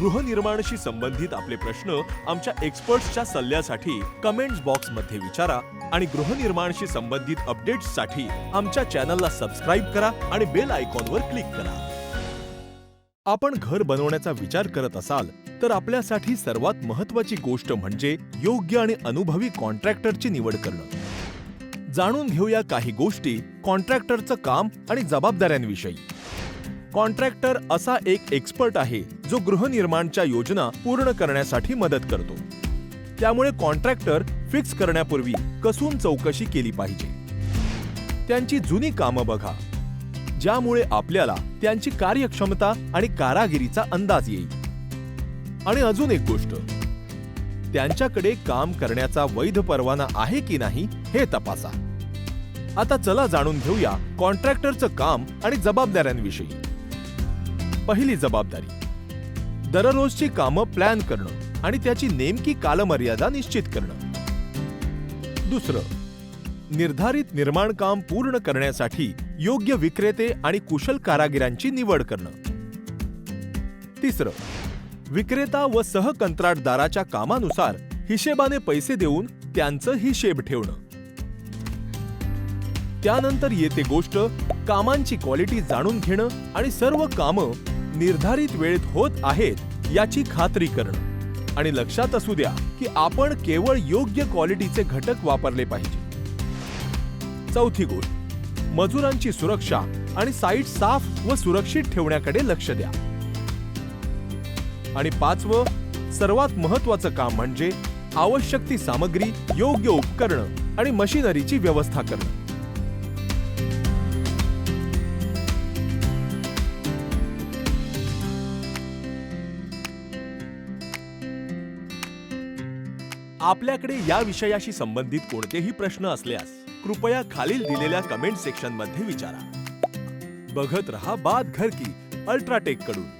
गृहनिर्माणशी संबंधित आपले प्रश्न आमच्या एक्सपर्ट्सच्या सल्ल्यासाठी कमेंट्स बॉक्समध्ये विचारा आणि गृहनिर्माणशी संबंधित अपडेट्ससाठी आमच्या चॅनलला सबस्क्राईब करा आणि बेल आयकॉनवर क्लिक करा. आपण घर बनवण्याचा विचार करत असाल तर आपल्यासाठी सर्वात महत्वाची गोष्ट म्हणजे योग्य आणि अनुभवी कॉन्ट्रॅक्टरची निवड करणं. जाणून घेऊया काही गोष्टी कॉन्ट्रॅक्टरचं काम आणि जबाबदाऱ्यांविषयी. कॉन्ट्रॅक्टर असा एक एक्सपर्ट आहे जो गृहनिर्माणच्या योजना पूर्ण करण्यासाठी मदत करतो. त्यामुळे कॉन्ट्रॅक्टर फिक्स करण्यापूर्वी कसून चौकशी केली पाहिजे. त्यांची जुनी कामं बघा ज्यामुळे आपल्याला त्यांची कार्यक्षमता आणि कारागिरीचा अंदाज येईल. आणि अजून एक गोष्ट त्यांच्याकडे काम करण्याचा वैध परवाना आहे की नाही हे तपासा. आता चला जाणून घेऊया कॉन्ट्रॅक्टरचं काम आणि जबाबदाऱ्यांविषयी. पहिली जबाबदारी. दररोजची कामं प्लॅन करणं आणि त्याची नेमकी कालमर्यादा निश्चित करणं. दुसरं निर्धारित निर्माण काम पूर्ण करण्यासाठी योग्य विक्रेते आणि कुशल कारागिरांची निवड करणं. तिसरं विक्रेता व सहकंत्राटदाराच्या कामानुसार हिशेबाने पैसे देऊन त्यांचं हिशेब ठेवणं. त्यानंतर येते गोष्ट कामांची क्वालिटी जाणून घेणं आणि सर्व कामं निर्धारित वेळेत होत आहेत याची खात्री करणं. आणि लक्षात असू द्या की आपण केवळ योग्य क्वालिटीचे घटक वापरले पाहिजे. चौथी गोष्ट मजुरांची सुरक्षा आणि साईट साफ व सुरक्षित ठेवण्याकडे लक्ष द्या. आणि पाचवं सर्वात महत्वाचं काम म्हणजे आवश्यक ती सामग्री योग्य उपकरणं आणि मशिनरीची व्यवस्था करणं. आपल्याकडे या विषयाशी संबंधित कोणतेही प्रश्न असल्यास कृपया खालील दिलेल्या कमेंट सेक्शनमध्ये विचारा. बघत रहा बाद घर की अल्ट्राटेककडून.